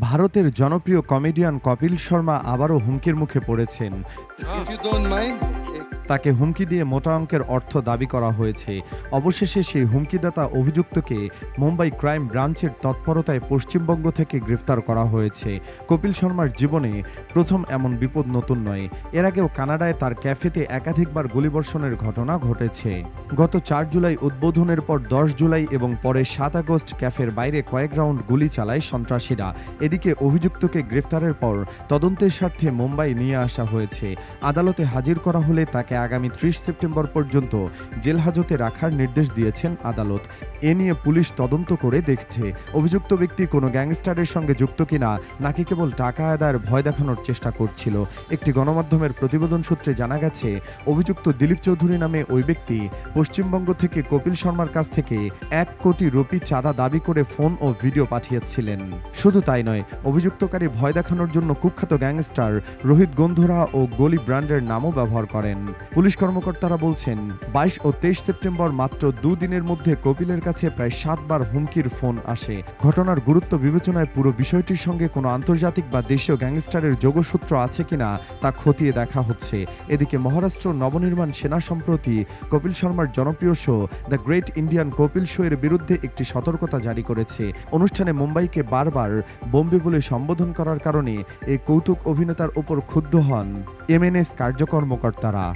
ভারতের জনপ্রিয় কমেডিয়ান কপিল শর্মা আবারও হুমকির মুখে পড়েছেন। তাকে হুমকি দিয়ে মোটা অঙ্কের অর্থ দাবি করা হয়েছে। অবশেষে সেই হুমকিদাতা অভিযুক্তকে মুম্বাই ক্রাইম ব্রাঞ্চের তৎপরতায় পশ্চিমবঙ্গ থেকে গ্রেফতার করা হয়েছে। কপিল শর্মার জীবনে প্রথম এমন বিপদ নতুন নয়। এর আগেও কানাডায় তার ক্যাফেতে একাধিকবার গুলিবর্ষণের ঘটনা ঘটেছে। গত চার জুলাই উদ্বোধনের পর দশ জুলাই এবং পরে সাত আগস্ট ক্যাফের বাইরে কয়েক রাউন্ড গুলি চালায় সন্ত্রাসীরা। এদিকে অভিযুক্তকে গ্রেফতারের পর তদন্তের স্বার্থে মুম্বাই নিয়ে আসা হয়েছে। আদালতে হাজির করা হলে তাকে আগামী ত্রিশ সেপ্টেম্বর পর্যন্ত জেল হাজতে রাখার নির্দেশ দিয়েছেন আদালত। এ নিয়ে পুলিশ তদন্ত করে দেখছে। অভিযুক্ত ব্যক্তি কোনো গ্যাংস্টারের সঙ্গে যুক্ত কিনা, নাকি কেবল টাকা আদায়ের ভয় দেখানোর চেষ্টা করছিল। একটি গণমাধ্যমের প্রতিবেদন সূত্রে জানা গেছে, অভিযুক্ত দিলীপ চৌধুরী নামে ওই ব্যক্তি পশ্চিমবঙ্গ থেকে কপিল শর্মার কাছ থেকে এক কোটি রুপি চাঁদা দাবি করে ফোন ও ভিডিও পাঠিয়েছিলেন। শুধু তাই নয়, অভিযুক্তকারী ভয় দেখানোর জন্য কুখ্যাত গ্যাংস্টার রোহিত গন্ধুরা ও গলি ব্র্যান্ডের নামও ব্যবহার করেন। পুলিশ কর্মকর্তারা বলছেন, বাইশ ও তেইশ সেপ্টেম্বর মাত্র দুদিনের মধ্যে কপিলের কাছে প্রায় সাতবার হুমকির ফোন আসে। ঘটনার গুরুত্ব বিবেচনায় পুরো বিষয়টির সঙ্গে কোনো আন্তর্জাতিক বা দেশীয় গ্যাংস্টারের যোগসূত্র আছে কিনা তা খতিয়ে দেখা হচ্ছে। এদিকে মহারাষ্ট্র নবনির্মাণ সেনা সম্প্রতি কপিল শর্মার জনপ্রিয় show, the great Indian Kapil show এর বিরুদ্ধে একটি সতর্কতা জারি করেছে। অনুষ্ঠানে মুম্বাইকে বারবার বোম্বে বলে সম্বোধন করার কারণে এই কৌতুক অভিনেতার উপর ক্ষুব্ধ হন। এমএনএস কার্যকর্মকর্তারা।